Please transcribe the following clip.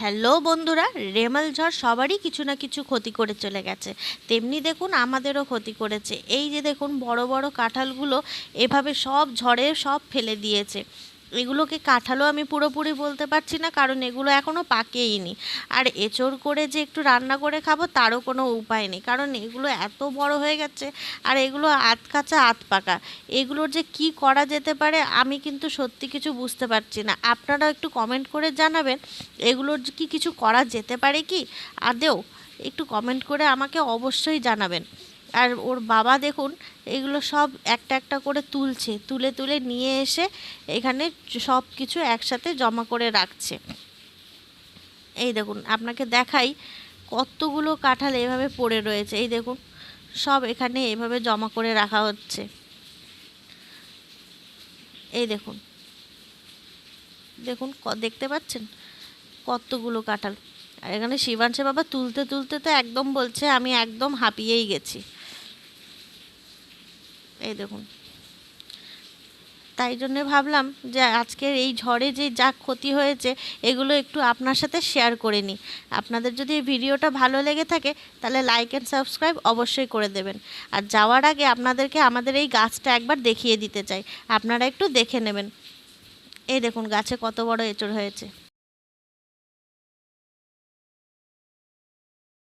Hello বন্ধুরা, রেমাল ঝড় সবারই কিছু না কিছু ক্ষতি করে চলে গেছে। তেমনি দেখুন আমাদেরও ক্ষতি করেছে। এই যে দেখুন বড় বড় কাঁঠালগুলো এভাবে সব ঝড়ে সব ফেলে দিয়েছে। এগুলোকে কাঁঠালও আমি পুরোপুরি বলতে পারছি না, কারণ এগুলো এখনও পাকেইনি আর এঁচড় করে যে একটু রান্না করে খাব, তারও কোনো উপায় নেই, কারণ এগুলো এত বড় হয়ে গেছে, আর এগুলো আধ কাঁচা, আধ পাকা। এগুলোর যে কি করা যেতে পারে, আমি কিন্তু সত্যি কিছু বুঝতে পারছি না। আপনারা একটু কমেন্ট করে জানাবেন, এগুলোর কি কিছু করা যেতে পারে কি? আদেও একটু কমেন্ট করে আমাকে অবশ্যই জানাবেন। আর ওর বাবা দেখুন, এগুলো সব একটা একটা করে তুলছে। তুলে তুলে নিয়ে এসে এখানে সব কিছু একসাথে জমা করে রাখছে। এই দেখুন, আপনাকে দেখাই কতগুলো কাঁঠাল এভাবে পড়ে রয়েছে। এই দেখুন, সব এখানে এভাবে জমা করে রাখা হচ্ছে। এই দেখুন দেখুন দেখতে পাচ্ছেন? কতগুলো কাঁঠাল। আর এখানে শিবাংশে বাবা তুলতে তুলতে তো একদম বলছে, আমি একদম হাঁপিয়েই গেছি। এই দেখুন। তাই জন্য ভাবলাম যে আজকের এই ঝড়ে যে যা ক্ষতি হয়েছে, এগুলো একটু আপনার সাথে শেয়ার করে নিই। আপনাদের যদি ভিডিওটা ভালো লেগে থাকে, তাহলে লাইক অ্যান্ড সাবস্ক্রাইব অবশ্যই করে দেবেন। আর যাওয়ার আগে আপনাদেরকে আমাদের এই গাছটা একবার দেখিয়ে দিতে চাই। আপনারা একটু দেখে নেবেন। এই দেখুন, গাছে কত বড় এঁচড় হয়েছে।